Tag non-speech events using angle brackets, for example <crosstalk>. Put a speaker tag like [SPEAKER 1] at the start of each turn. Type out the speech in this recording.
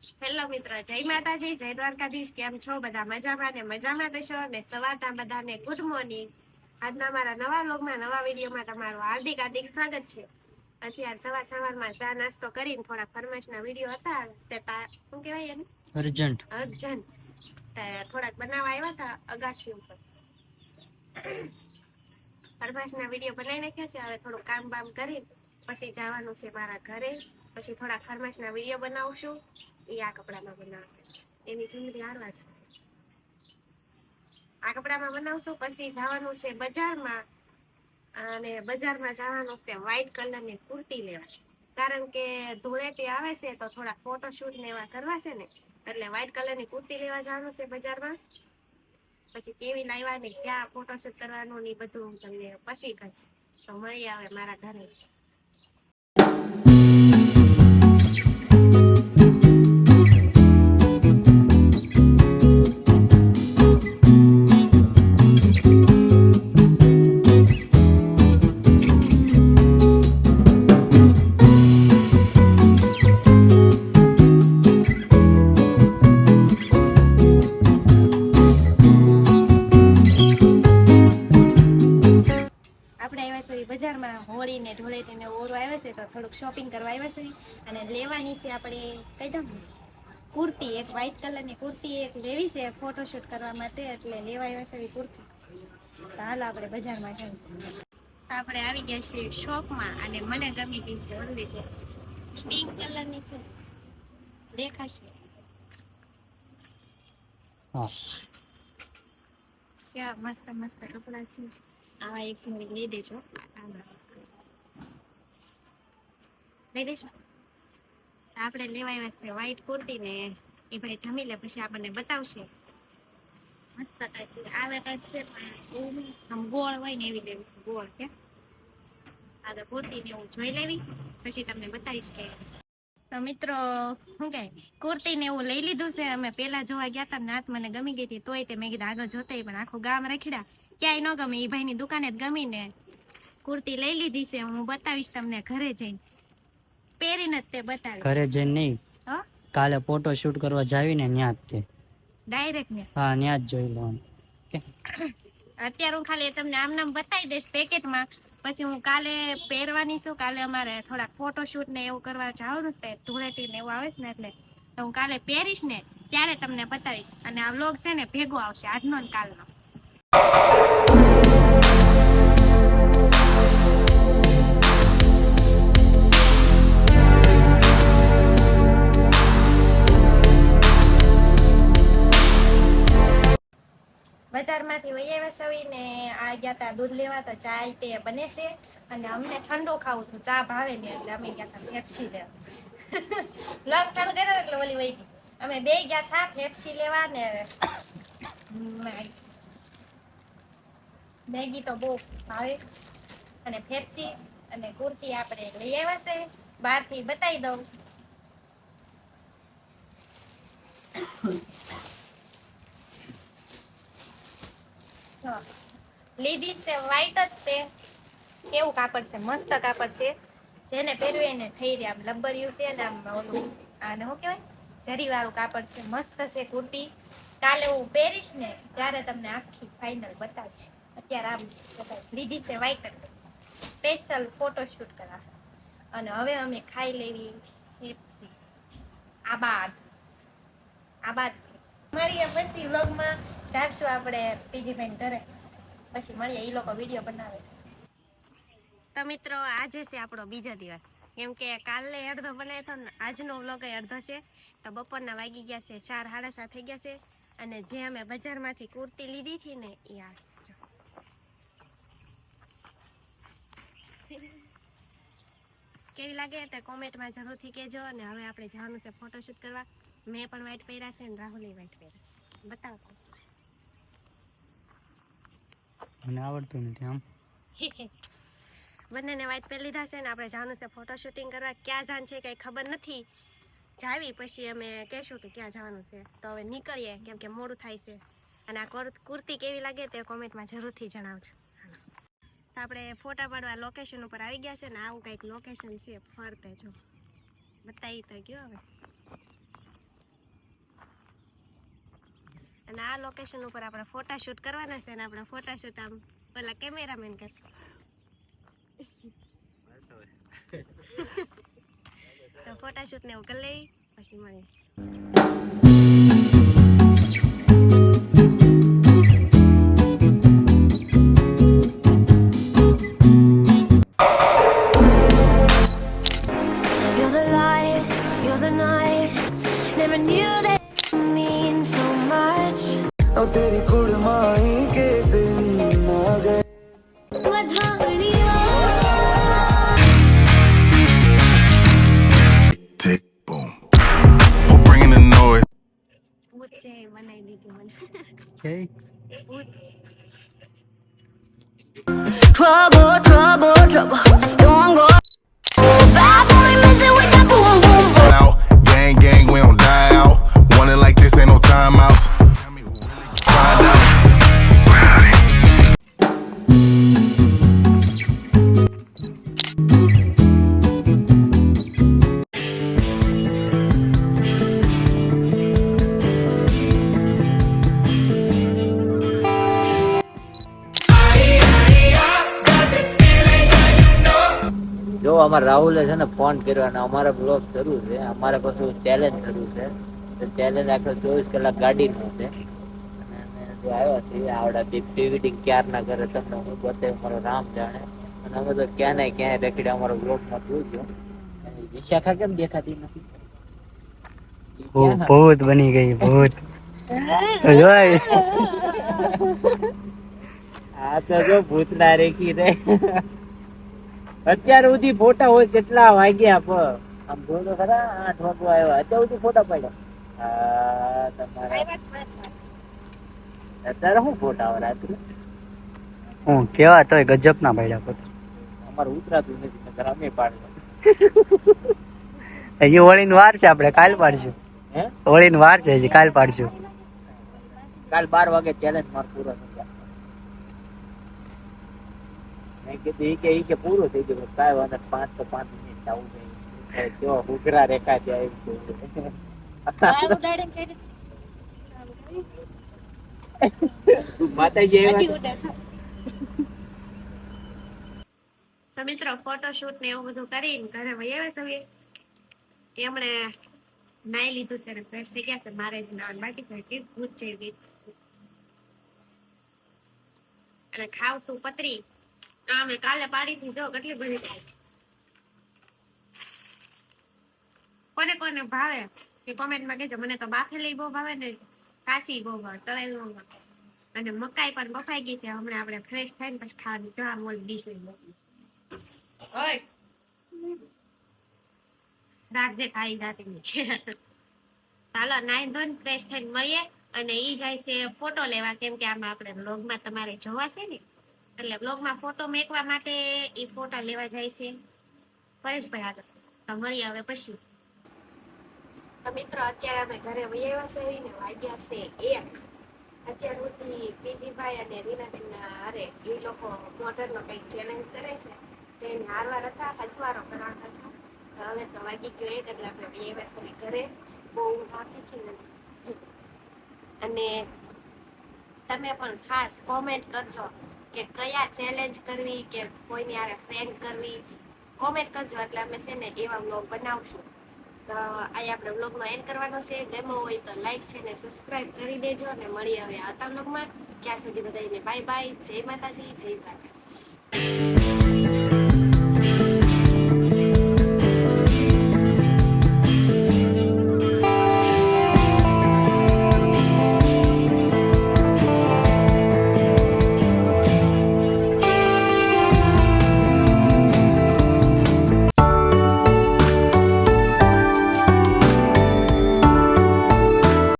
[SPEAKER 1] Hello મિત્ર જય માતાજી જય દ્વારકાધીશ કેમ છો? બધા મજામાં ને મજામાં થશો ને સવારના બધાને ગુડ મોર્નિંગ આજના મારા નવા લોગમાં નવા વિડીયોમાં તમારું હાર્દિક હાર્દિક સ્વાગત છે. અત્યારે સવાર સવારમાં ચા નાસ્તો કરીને થોડા ફરમાઈશના વીડિયો હતા. તે શું કહેવાય એને?
[SPEAKER 2] અર્જન્ટ.
[SPEAKER 1] અર્જન્ટ. થોડાક બનાવવા આવ્યા હતા અગાશી ઉપર. ફરમાઈશના વીડિયો બનાવી નાખ્યા છે. હવે થોડું કામ બામ કરી પછી જવાનું છે મારા ઘરે. પછી થોડા ફરમાઈશના વીડિયો બનાવશું એ આ કપડામાં બનાવશે. એની ચુંદડી હારવા છે. આ કપડામાં બનાવશું પછી જવાનું છે બજારમાં. અને બજારમાં જવાનું છે વ્હાઈટ કલરની કુર્તી લેવા. કારણ કે ધૂળેટી આવે છે તો થોડા ફોટોશૂટ ને એવા કરવા છે ને, એટલે વ્હાઈટ કલરની કુર્તી લેવા જવાનું છે બજારમાં. પછી કેવી લાવ્યા ને ક્યાં ફોટોશૂટ કરવાનું ને બધું હું તમને પછી કહીશ. તો મળી આવે મારા ઘરે. થોડુંક શોપિંગ કરવા આવ્યા છે. અને લેવાની છે આપણે કહી દઉં કુર્તી એક વ્હાઇટ કલરની કુર્તી એક લેવી છે ફોટોશૂટ કરવા માટે એટલે લેવા આવ્યા છે એવી કુર્તી. તો હાલો આપણે બજારમાં જઈએ. આપણે આવી ગયા છીએ શોપમાં અને મને ગમી ગઈ છે ઓનલી પિંક કલરની છે. દેખાશે. ક્યાં મસ્ત મસ્ત કપડાં છે. આવા એક જોડી લઈ દેજો આના. લઈ દઈશું આપણે લેવા આવ્યા છે વ્હાઈટ કુર્તી ને એ ભાઈ જમી લે પછી આપણને બતાવશે. મસ્ત આવે કાંઈક છે ગોળ હોય ને એવી લેવી છે, ગોળ કે. આ તો કુર્તી ને એવું જોઈ લેવી, પછી તમને બતાવીશ કે. તો મિત્રો શું કહે કુર્તી ને એવું લઈ લીધું છે. અમે પેલા જોવા ગયા હતા નાત મને ગમી ગઈ હતી, તોય તે મેં કીધું આગળ જોતે પણ આખું ગામ રખડ્યા. ક્યાંય ન ગમે એ ભાઈની દુકાને જ ગમીને કુર્તી લઈ લીધી છે. હું બતાવીશ તમને ઘરે જઈને. પહેરીને જ તે બતાવી
[SPEAKER 2] ઘરે જઈને નહીં.
[SPEAKER 1] હા?
[SPEAKER 2] કાલે ફોટો શૂટ કરવા જાવી ને ન્યા જ તે.
[SPEAKER 1] ડાયરેક્ટ ને
[SPEAKER 2] હા ન્યા જ જોઈ લો
[SPEAKER 1] અત્યારે હું ખાલી તમને આમ નામ બતાવી દઈશ પેકેટમાં. પછી હું કાલે પહેરવાની છું. કાલે અમારે થોડાક ફોટોશૂટ ને એવું કરવા જવાનું છે. ધૂળેટી ને એવું આવે છે ને એટલે તો હું કાલે પહેરીશ ને ત્યારે તમને બતાવીશ. અને આ વ્લોગ છે ને ભેગો આવશે આજનો ને કાલનો. બજારમાંથી વહી આવ્યા સવી ને આ ગયા તા દૂધ લેવા તો ચા તે બને છે. અને અમને ઠંડો ખાવું હતું. ચા ભાવે ને એટલે અમે ગયા તા ફેફસી લેવા. <laughs> લગ ચાલુ કર્યો એટલે ઓલી વહી ગઈ. અમે બે ગયા હતા ફેફસી લેવા ને. મેગી તો બહુ ભાવે. અને ફેફસી અને કુર્તી આપણે લઈ આવ્યા છે. બહારથી બતાવી દઉં જો લીધી છે વ્હાઈટ જ છે. કેવું કાપડ છે? મસ્ત કાપડ છે. જેને પહેર્યું એને થઈ રહ્યા. આમ લબ્બર્યું છે ને આમ ઓલું, આને શું કહેવાય? જરીવાળું કાપડ છે. મસ્ત છે કુર્તી. કાલે હું પહેરીશ ને, ત્યારે તમને આખી ફાઇનલ બતાવીશ. અત્યારે આમ લીધી છે વ્હાઈટ જ. સ્પેશિયલ ફોટોશૂટ કરા. અને હવે અમે ખાઈ લેવી હેપસી આબાદ. આબાદ મળીએ પછી વ્લોગમાં જાડશું આપણે પીજી બેન ઘરે. પછી મળીએ એ લોકો વીડિયો બનાવે. તો મિત્રો, આજે છે આપણો બીજો દિવસ. કેમ કે કાલે અડધો બનાવ્યો હતો ને આજનો વ્લોગ અડધો છે. તો બપોરના વાગી ગયા છે, ચાર સાડા સાત થઈ ગયા છે. અને જે અમે બજારમાંથી કુર્તી લીધી હતી ને એ આ. કેવી લાગે તે કોમેન્ટમાં જરૂરથી કહેજો અને હવે આપણે જવાનું છે ફોટોશૂટ કરવા. મેં પણ વ્હાઇટ પહેર્યા છે અને રાહુલે વ્હાઇટ પહેર્યા છે. બતાવો.
[SPEAKER 2] મને આવડતું નથી આમ. <laughs>
[SPEAKER 1] બંનેને વ્હાઈટ પહેરી લીધા છે ને આપણે જવાનું છે ફોટો શૂટિંગ કરવા ક્યાં જાન છે કંઈ ખબર નથી. જાવી પછી અમે કહેશું કે ક્યાં જવાનું છે. તો હવે નીકળીએ કેમ કે મોડું થાય છે. અને આ કુર- કુર્તી કેવી લાગે તે કોમેન્ટમાં જરૂરથી જણાવજો. તો આપણે ફોટા પાડવા લોકેશન ઉપર આવી ગયા છે ને આવું કંઈક લોકેશન છે ફરતે જો. બતાવી તો ગયો હવે. અને આ લોકેશન ઉપર આપણે ફોટાશૂટ કરવાના છે અને આપણે ફોટાશૂટ આમ પેલા કેમેરામેન કરશે. <laughs> તો ફોટાશૂટને ને એવું કરી લઈ પછી મળીએ. એ બનાવી દીધું મને
[SPEAKER 2] કે
[SPEAKER 1] ભૂત
[SPEAKER 3] Trouble, trouble, trouble. Don't go.
[SPEAKER 4] અમારે રાહુલે છે ને ફોન કર્યો અને અમારા બ્લોગ શરૂ છે. અમારે પાછું ચેલેન્જ શરૂ છે. તો ચેલેન્જ આખો ચોવીસ કલાક ગાડીનું છે. આવ્યા છીએ આવડા બી ક્યાર ક્યારના કરે તમને હું પોતે મારો રામ જાણે. અને અમે તો ક્યાં ને ક્યાંય રેખડી અમારો બ્લોગમાં જોજો અને વિશાખા કેમ દેખાતી નથી?
[SPEAKER 2] ભૂત બની ગઈ ભૂત.
[SPEAKER 4] આ તો જો ભૂતના રેખી રે અત્યાર સુધી ફોટા હોય કેટલા વાગ્યા પર આમ જોયો ખરા આઠ વાગવા આવ્યા. અત્યાર સુધી ફોટા પડ્યા. તમારા અત્યારે શું ફોટા આવે રાત્રે?
[SPEAKER 2] હું કેવા તોય ગજબ ના પડ્યા પોતે
[SPEAKER 4] અમારું ઉતરાતું નથી નકર અમે પાડવા
[SPEAKER 2] હજી હોળીની વાર છે આપણે કાલ પાડશું.
[SPEAKER 4] હે?
[SPEAKER 2] હોળીની વાર છે હજી કાલ પાડશું.
[SPEAKER 4] કાલ બાર વાગે ચેલેન્જ માર પૂરો થઈ જાય મેં કીધું ઈ કે ઈ કે પૂરું થઈ ગયું. કાંઈ વાંધો પાંચ તો પાંચ મિનિટ આવું જોઈએ. જો ઉઘરા રેખા ત્યાં <laughs> માતાજી
[SPEAKER 1] હજી
[SPEAKER 4] આવ્યા
[SPEAKER 1] ઉડે છે. તો મિત્રો ફોટોશૂટ ને એવું બધું કરીને ઘરે વહી આવ્યા છીએ. એમણે નાઈ લીધું છે ને ફ્રેશ થઈ ગયા છે. મારે જ નાવાનું બાકી છે. કે ભૂત છે બી અને ખાવશું પતરી. આ કાલે પાડી જો કેટલી બધી. કોને કોને ભાવે કે કોમેન્ટમાં કહેજો. મને તો બાફેલી બહુ ભાવે ને કાચી બહુ ભાવે, તળેલું અને મકાઈ પણ બફાઈ ગઈ છે. હમણાં આપણે ફ્રેશ થઈને પછી ખાવાની. જો આ મોલ ડીશ લઈ ઓય. રાખજે ખાઈ જાતી ચાલો નાઈ ધોન ફ્રેશ થઈને મળીએ. અને ઈ જાય છે ફોટો લેવા. કેમ કે આમાં આપણે બ્લોગમાં તમારે જોવા છે ને એટલે બ્લોગમાં ફોટો મેકવા માટે એ ફોટા લેવા જાય છે. પરેશભાઈ આગળ. તો મળીએ હવે પછી. મિત્રો, અત્યારે અમે ઘરે વહી આવ્યા ને વાગ્યા છે એક. અત્યાર સુધી પીજીભાઈ અને રીનાબેન હારે એ લોકો મોટરનો કંઈક ચેલેન્જ કરે છે. તો એને હારવાર હતા હજવારો કરાવતા હતા. તો હવે તો વાગી ગયો એક એટલે આપણે બે વાસળી ઘરે. બહુ ઊંઘ હતી નથી. અને તમે પણ ખાસ કોમેન્ટ કરજો. કે કયા ચેલેન્જ કરવી કે કોઈની હારે ફ્રેન્ડ કરવી કોમેન્ટ કરજો. એટલે અમે છે ને એવા વ્લોગ બનાવશું. તો અહીં આપણે વ્લોગનો એન્ડ કરવાનો છે. ગમ્યો હોય તો લાઈક છે ને સબસ્ક્રાઇબ કરી દેજો અને મળીએ હવે આવતા વ્લોગમાં ક્યાં સુધી બધાને બાય બાય જય માતાજી, જય દ્વારકા